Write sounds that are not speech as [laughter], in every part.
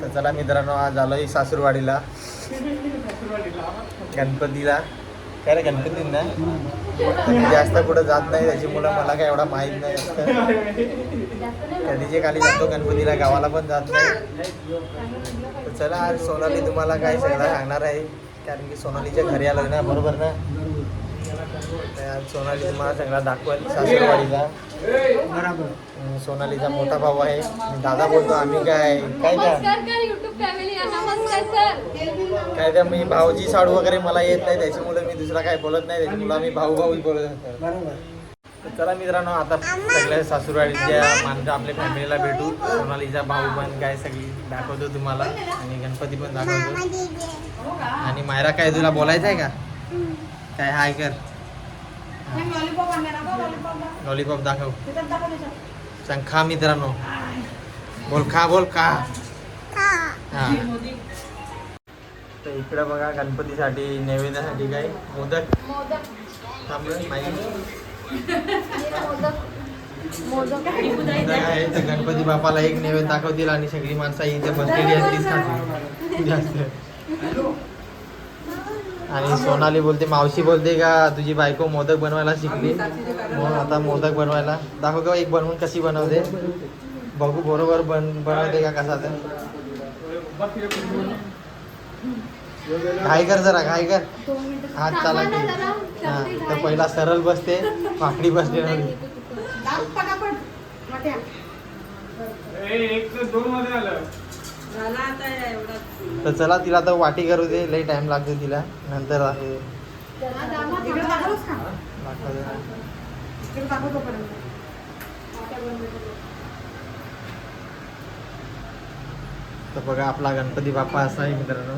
तर चला मित्रांनो आज आलोय सासूरवाडीला. गणपतीला. काय रे गणपती ना? जास्त कुठं जात नाही त्याची मुलं मला काय एवढा माहीत नाही जास्त. कधीचे खाली जातो गणपतीला गावाला पण जात नाही. तर चला आज सोनाली तुम्हाला काय सगळं सांगणार आहे? कारण की सोनालीच्या घरी आलोय ना बरोबर ना? सोनाली तुम्हाला सगळा दाखवेल सासूरवाडीला बरोबर. सोनालीचा मोठा भाऊ आहे. आणि दादा बोलतो आम्ही काय काय का नमस्कार कर युट्यूब फॅमिली नमस्कार सर काय त्या मी भाऊजी साडू वगैरे मला येत नाही त्याच्यामुळे मी दुसरा काय बोलत नाही त्याच्यामुळे आम्ही भाऊ भाऊच बोलत असतो बरोबर. तर चला मित्रांनो आता सगळ्या सासूरवाडीच्या माणसं आपल्या फॅमिलीला भेटू. सोनालीचा भाऊ पण काय सगळी दाखवतो तुम्हाला. आणि गणपती पण दाखवतो. आणि मायरा काय तुला बोलायचं आहे का काय हाय कर. लॉलीपॉप दाखव. सांग खा मित्रांनो. बोल खा बोल खा. हा. तर इकडं बघा गणपतीसाठी नैवेद्यासाठी काय? मोदक. मोदक. थांबलं माहिती मोदक. मोदक. मोदक आहे तर गणपती बापाला एक नैवेद्य दाखवतील आणि सगळी माणसं इथे बसलेली आहेत तीच खातील जास्त. आणि सोनाली बोलते मावशी बोलते का तुझी बायको मोदक बनवायला शिकली? म्हणून आता मोदक बनवायला. दाखव का एक बनवून कशी बनवते? बघू बरोबर बन बनवते का कसा तर घाई कर जरा घाई कर. दोन हात चाला की. हा तर. पहिला सरळ बसते वाकडी बसते नव्हती तर चला तिला तर वाटी करू दे. लई टाइम लागतो तिला. नंतर आहे. तर बघा आपला गणपती बाप्पा असा आहे मित्रांनो.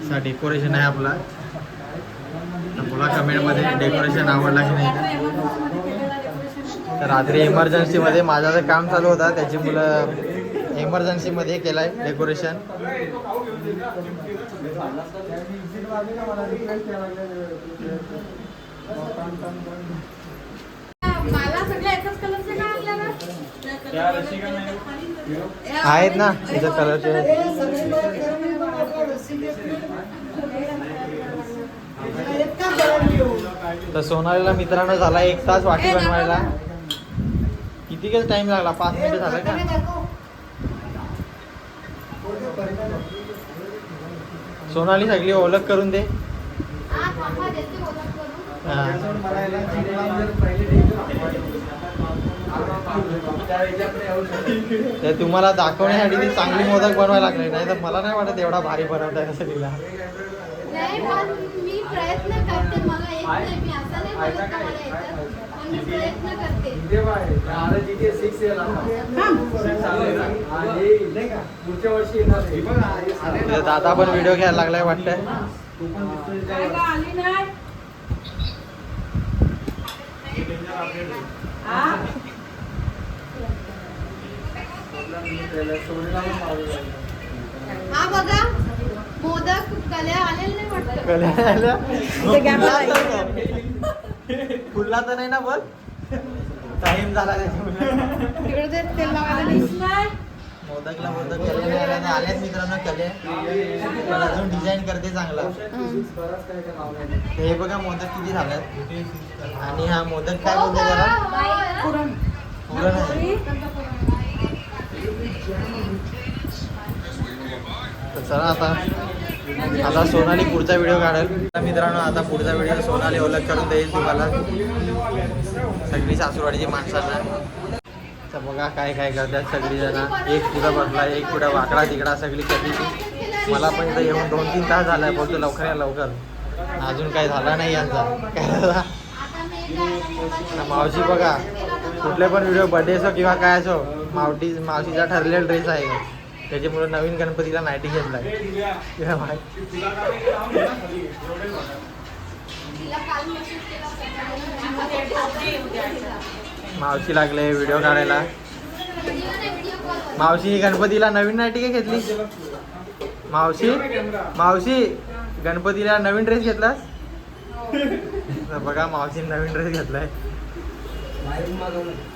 असा डेकोरेशन आहे आपला. बोला कमेंटमध्ये डेकोरेशन आवडला की नाही? तर रात्री इमर्जन्सीमध्ये माझं जे काम चालू होता त्याची मुलं इमर्जन्सीमध्ये केलं आहे डेकोरेशन आहेत ना त्याच्या कलरचे तर सोनालीला मित्रांनो झाला एक तास वाटी बनवायला. किती काही टाइम लागला? पाच मिनिट झालं का? सोनाली सगळी ओळख करून दे. तर तुम्हाला दाखवण्यासाठी ती चांगली मोदक बनवायला लागले. नाही तर मला नाही वाटत एवढा भारी बनवता येईल असं तिला. नाही प्रयत्न करते. मला येत नाही मी असं नाही बोलत का मला येतं पण मी प्रयत्न करते तर दादा पण व्हिडिओ घ्यायला लागलाय वाटतं. हा बघा मोदक कल्या आलेले नाही. वाटतं [laughs] फुलला तर नाही ना बघ टाइम झाला तिकडे ते तेल लावायला मोदकला मोदक कले नाही आले आणि आल्यात मित्रांनो कले. अजून डिझाईन करते चांगला. हे बघा मोदक किती झाल्यात आणि हा मोदक काय बोलते त्याला पुरण. पुरण आहे. चला आता. आता सोनाली पुढचा व्हिडिओ काढेल. मित्रांनो आता पुढचा व्हिडिओ सोनाली ओळख करून देईल तुम्हाला. सगळी सासूरवाडीची माणसांना. तर बघा काय काय करतात सगळी जण एक पुढं बसला एक पुढं वाकडा तिकडा सगळी कधी. मला पण इथं येऊन दोन तीन तास झालाय बोलतो लवकर या लवकर. अजून काय झाला नाही यांचा. काय मावशी बघा कुठले पण व्हिडिओ बर्थडे असो किंवा काय असो मावटी मावशीचा ठरलेला ड्रेस आहे. त्याच्यामुळे नवीन गणपतीला नाईटी घेतला मावशी लागले व्हिडिओ काढायला. मावशी गणपतीला नवीन नाईटी काय घेतली. मावशी मावशी गणपतीला नवीन ड्रेस घेतलास? बघा मावशी नवीन ड्रेस घेतलाय.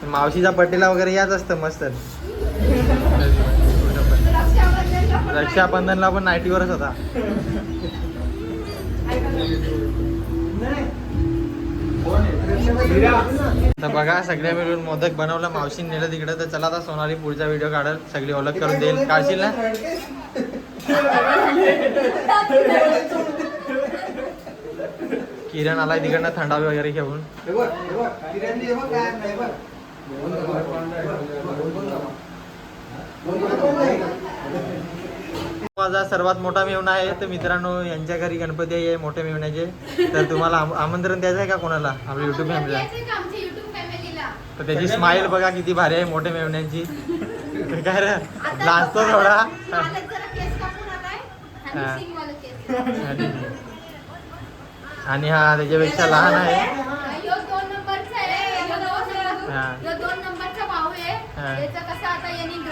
मावशीचा बड्डेला वगैरे याच असतं मस्त. रक्षाबंधनला पण नाईटीवरच होता. तर बघा सगळ्या मिळून मोदक बनवलं मावशीने नेलं तिकडे तर चला आता सोनाली पुढचा व्हिडिओ काढल सगळी ओळख करून देईल. काढशील ना? किरण आलाय तिकडनं थंडावी वगैरे घेऊन. माझा सर्वात मोठा मेवणा आहे. तर मित्रांनो यांच्या घरी गणपती आहे मोठ्या मेवण्याचे तर तुम्हाला आम- आमंत्रण द्यायचं आहे का कोणाला? आपल्या युट्यूब फॅमिलीला यायचं का आमच्या युट्यूब फॅमिलीला तर त्याची स्माईल बघा किती भारी आहे मोठ्या मेवण्यांची तर काय रे? आता लाजतो थोडा मालक जरा केस कापून आलाय. हा. आणि सिंग वाला केस आणि- आणि हा त्याच्यापेक्षा लहान आहे. ह्यो दोन नंबरचा आहे. ह्यो दोन नंबर- हा. ह्यो दोन नंबरचा भाऊ आहे. याचा कसा आता यांनी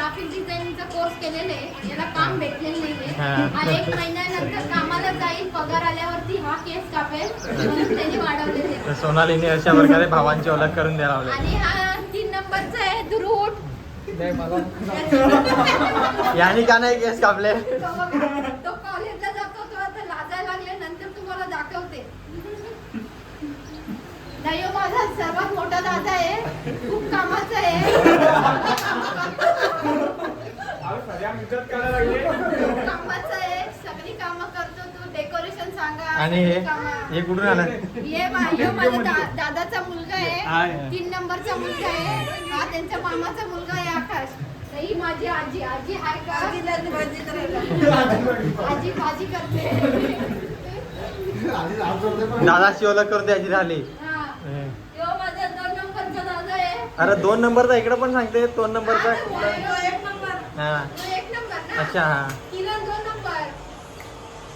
ग्राफिक डिझाईनचा कोर्स केलेला आहे. याला काम भेटलेलं नाहीये एक महिन्यानंतर कामाला जाईल. पगार आल्यावरती हा केस कापेल. म्हणून त्यांनी वाढवलेले तर सोनालीने अशा प्रकारे भावांची ओळख करून द्यायला लावली. आणि हा तीन नंबरचा आहे दुरूट [laughs] यांनी का नाही केस कापले? तो कॉलेजला जातो तो आता लाजायला लागले नंतर तुम्हाला दाखवते. नाही हो, माझा सर्वात मोठा दादा आहे. खूप कामाचा आहे. कामाचा आहे. सगळी कामं करतो तू. डेकोरेशन सांगा. आणि हे? सगळी कामं. हे कुठून आलं ये मा- ह्यो माझ्या दा- दादाचा मुलगा आहे. तीन नंबरचा मुलगा आहे. हा त्यांच्या मामाचा मुलगा आहे आकाश. तर ही माझी आजी. आजी आहे का? आजी भाजी करते. दादाची ओळख करून द्यायची झाली. हा. ह्यो माझा दोन नंबरचा दादा आहे. अरे दोन नंबरचा इकडे पण सांगते. दोन नंबरचा. हा, हा. अच्छा. हा किरण दोन नंबर.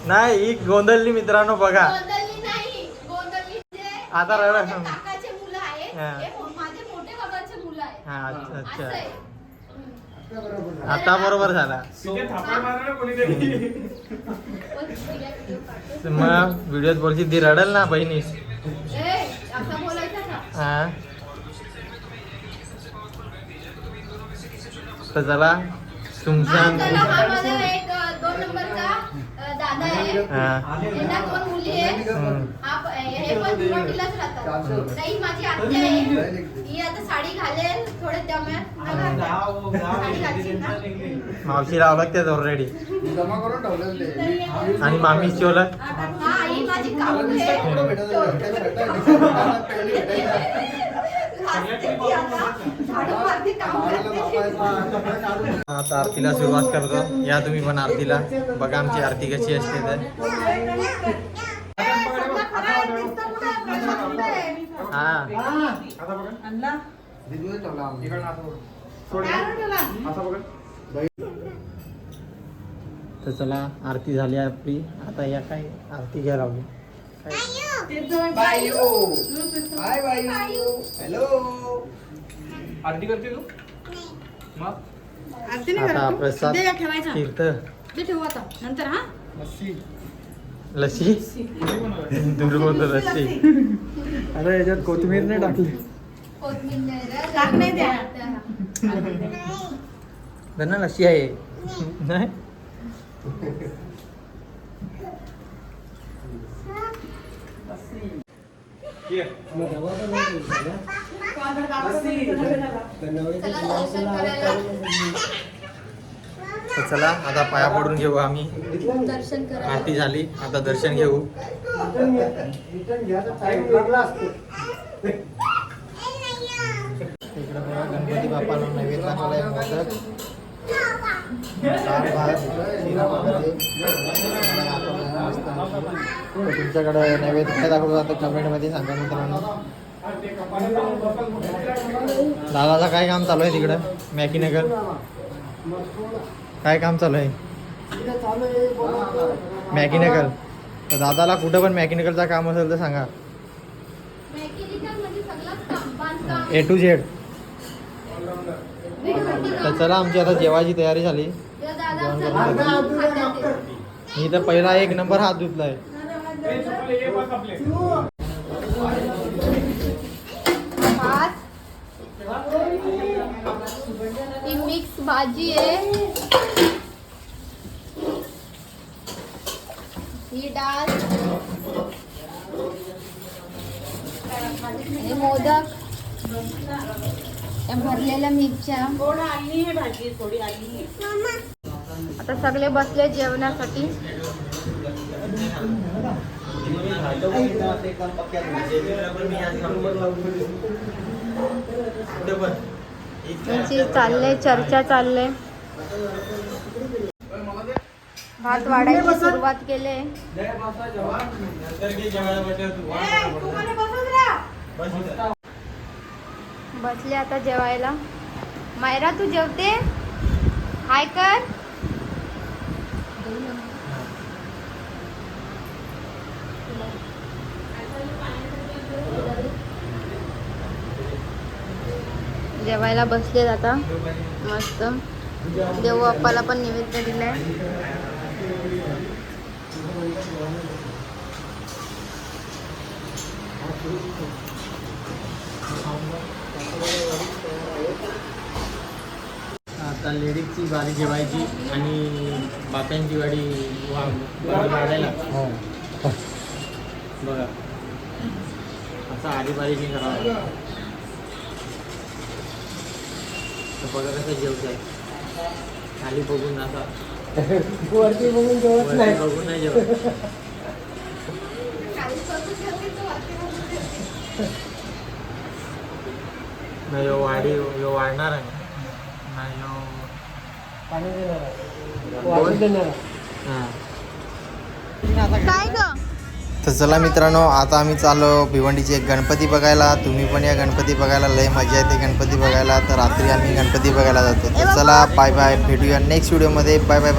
नाही ही गोंधळली मित्रांनो बघा. गोंधळी नाही. गोंधळी जे आता रडा. माझ्या काकाचे मुलं आहेत. हा. हे मो- माझे मोठे बाबाचे मुलं आहेत. हा अच्छा असं अच्छा. आहे. हम्म. आता बरोबर झाला. मग व्हिडिओत बोलची ती रडल ना बहिणीस ए, असं बोलायचं ना हा. तर चला तुमच्या चला, माझा एक अ, दोन नंबरचा अ, दादा आहे. यांना दोन मुली आहे हम्म. हा प- पण गुवाहाटीलाच राहतात. नाही माझी आत्या आहे. ही आता साडी घालेल थोडे दम्यात बघा. साडी घालशील ना? मावशीला ओळखतेच ऑलरेडी जमा करून ठेवलेलं आणि मामीची ओळख हा ही माझी काकू आहे. लाजते ती आता. झाडू मारते, काम करते. आता आरतीला सुरुवात करतो या तुम्ही पण आरतीला बघा आमची आरती कशी असते तर हा तर चला आरती झाली आपली आता या काय आरती घ्या लावली हॅलो आरती करते तू? मग? आरती नाही आता करत तू? प्रसाद दे का ठेवायचा. तीर्थ. ते ठेवू आता. नंतर हा? लस्सी. दूर बोलतो लस्सी. अरे याच्यात कोथिंबीर नाही टाकली. कोथिंबीर नाही रे. टाक नाही द्या. त्यांना लस्सी आहे. नाही. तर चला आता पाया पडून घेऊ आम्ही. आरती झाली आता दर्शन घेऊ. इकडे बघा गणपती बाप्पाला नैवेद्य दाखवलाय मोदक. भात शिरा वगैरे. तुमच्याकडे नैवेद्य काय दाखवलं जातं? कमेंटमध्ये सांगा मित्रांनो. दादाचं काय काम चालू आहे तिकडं? मॅकीनगर? काय काम चालू आहे? मॅकीनगर. तर दादाला कुठं पण मॅकिनिकलचं काम असेल तर सांगा. A to Z. तर चला आमची आता जेवायची तयारी झाली. मी तर पहिला एक नंबर हात धुतला आहे ही मिक्स भाजी आहे. ही डाळ. हे मोदक. या भरलेल्या मिरच्या. आता सगळे बसले जेवणासाठी. त्यांची चालले चर्चा चालले भात वाढायची सुरुवात केले. बसले आता जेवायला. मायरा तू जेवते? हाय कर. जेवायला बसलेत आता. मस्त. देऊ बाप्पाला पण निवेद्य दिलाय. आता लेडीजची बारी जेवायची आणि बाप्यांची वाडी वाढायला बघा. असा आधी बारीने करावा. तर बघा कसं जेवत आहे. खाली बघून असा वरती बघून जेवत नाही. बघून नाही जेवत. नाही ह्यो वाढी ह्यो वाढणार आहे. नाही ह्यो पाणी देणार काय ग? तर चला मित्रांनो आता आम्ही चाललो भिवंडीचे एक गणपती बघायला. तुम्ही पण या गणपती बघायला. लय मजा येते गणपती बघायला. तर रात्री आम्ही गणपती बघायला जातो. तर चला बाय बाय भेटूया नेक्स्ट व्हिडिओमध्ये बाय बाय बाय